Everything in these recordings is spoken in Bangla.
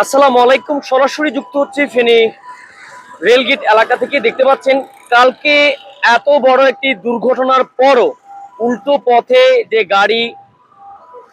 আসসালামু আলাইকুম। সরাসরি যুক্ত হচ্ছে ফেনী রেলগেট এলাকা থেকে। দেখতে পাচ্ছেন, কালকে এত বড় একটি দুর্ঘটনার পরও উল্টো পথে যে গাড়ি,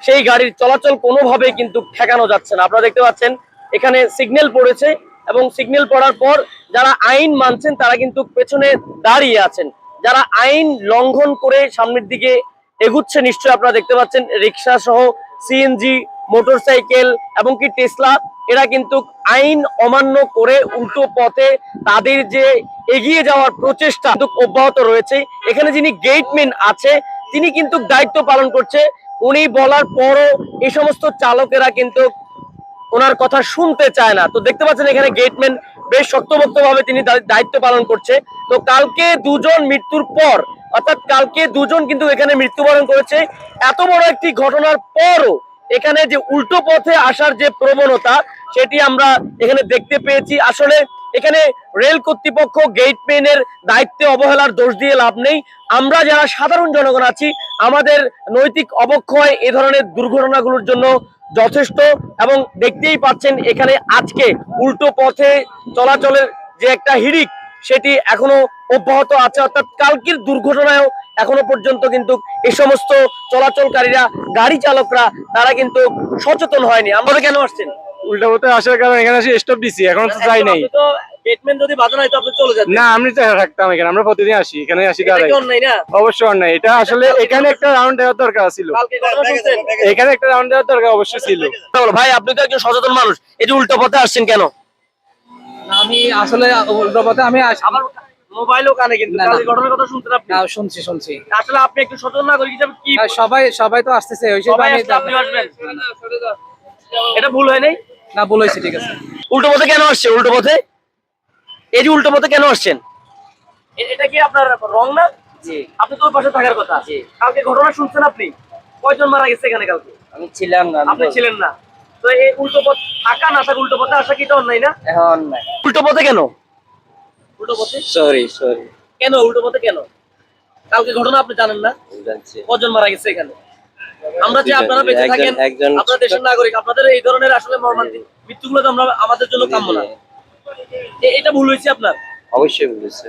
সেই গাড়ির চলাচল কোনোভাবে কিন্তু ঠেকানো যাচ্ছে না। আপনারা দেখতে পাচ্ছেন, এখানে সিগন্যাল পড়েছে এবং সিগন্যাল পড়ার পর যারা আইন মানছেন, তারা কিন্তু পেছনে দাঁড়িয়ে আছেন। যারা আইন লঙ্ঘন করে সামনের দিকে এগুচ্ছে নিশ্চয় আপনারা দেখতে পাচ্ছেন রিক্সা সহ সিএনজি মোটরসাইকেল এবং কি টেসলা, এরা কিন্তু আইন অমান্য করে উল্টো পথে তাদের যে এগিয়ে যাওয়ার প্রচেষ্টা অব্যাহত রয়েছে। এখানে যিনি গেটম্যান আছে, তিনি কিন্তু দায়িত্ব পালন করছে। উনি বলার পরও এই সমস্ত চালকেরা কিন্তু ওনার কথা শুনতে চায় না। তো দেখতে পাচ্ছেন এখানে গেটম্যান বেশ শক্তভক্ত ভাবে তিনি দায়িত্ব পালন করছে। তো কালকে দুজন মৃত্যুর পর, অর্থাৎ কালকে দুজন কিন্তু এখানে মৃত্যুবরণ করেছে। এত বড় একটি ঘটনার পরও এখানে যে উল্টো পথে আসার যে প্রবণতা, সেটি আমরা এখানে দেখতে পেয়েছি। আসলে এখানে রেল কর্তৃপক্ষ গেটম্যানের দায়িত্বে অবহেলার দোষ দিয়ে লাভ নেই। আমরা যারা সাধারণ জনগণ আছি, আমাদের নৈতিক অবক্ষয় এ ধরনের দুর্ঘটনাগুলোর জন্য যথেষ্ট এবং দেখতেই পাচ্ছেন এখানে আজকে উল্টো পথে চলাচলের যে একটা হিড়িক সেটি এখনও অব্যাহত আছে। অর্থাৎ কালকের দুর্ঘটনায়ও এখনও পর্যন্ত কিন্তু এই সমস্ত চলাচলকারীরা গাড়ি চালকরা তারা কিন্তু সচেতন হয়নি। আমরা কেন আসছেন? উল্টা পথে আসার কারণে এখানে এসে স্টপ দিছি এখন তো যাই নাই। আপনি তো যদি বাধা নাই তো আপনি চলে যাবেন না আমি তো থাকতাম এখানে আমরা প্রতিদিন আসি এখানে আসি এটা দাঁড়াই না? অবশ্যই অন্যায়। এটা আসলে এখানে একটা রাউন্ড দেওয়ার দরকার ছিল। এখানে একটা রাউন্ড দেওয়ার দরকার অবশ্যই ছিল। ভাই আপনি তো একজন সচেতন মানুষ। এই যে উল্টো পথে আসছেন কেন? আমি আসলে উল্টো পথে আমি মোবাইলও কানে কিন্তু। না, না। কালকে ঘটনার কথা শুনছেন আপনি? শুনছি শুনছি। আসলে আপনি একটু সচেতন নাগরিক হিসেবে কি সবাই সবাই তো আসতেছে ওই সবাই আপনি আসবেন। এটা ভুল হয় নাই? না বলেছি ঠিক আছে। উল্টো পথে কেন আসছেন উল্টো পথে? এই যে উল্টো পথে কেন আসছেন? এ- এটা কি আপনার রং না? জি। আপনি তো ওই পাশে থাকার কথা। জি। কালকে ঘটনা শুনছেন আপনি? কয়জন মারা গেছে এখানে কালকে? আমি ছিলাম না আপনি ছিলেন না। তো এই উল্টো পথ থাকা না থাকা উল্টো পথে আসা কি এটা অন্যায় না? উল্টো পথে কেন? উল্টো পথে? সরি সরি কেন উল্টো পথে কেন? কালকে ঘটনা আপনি জানেন না? জানছি। কজন মারা গেছে এখানে? আমরা যে আপনারা বেঁচে থাকেন আপনারা দেশের নাগরিক আপনাদের এই ধরনের আসলে মর্মান্তিক মৃত্যুগুলো তো আমরা আমাদের জন্য কাম্য না। এটা ভুল হয়েছে আপনার? অবশ্যই বলেছে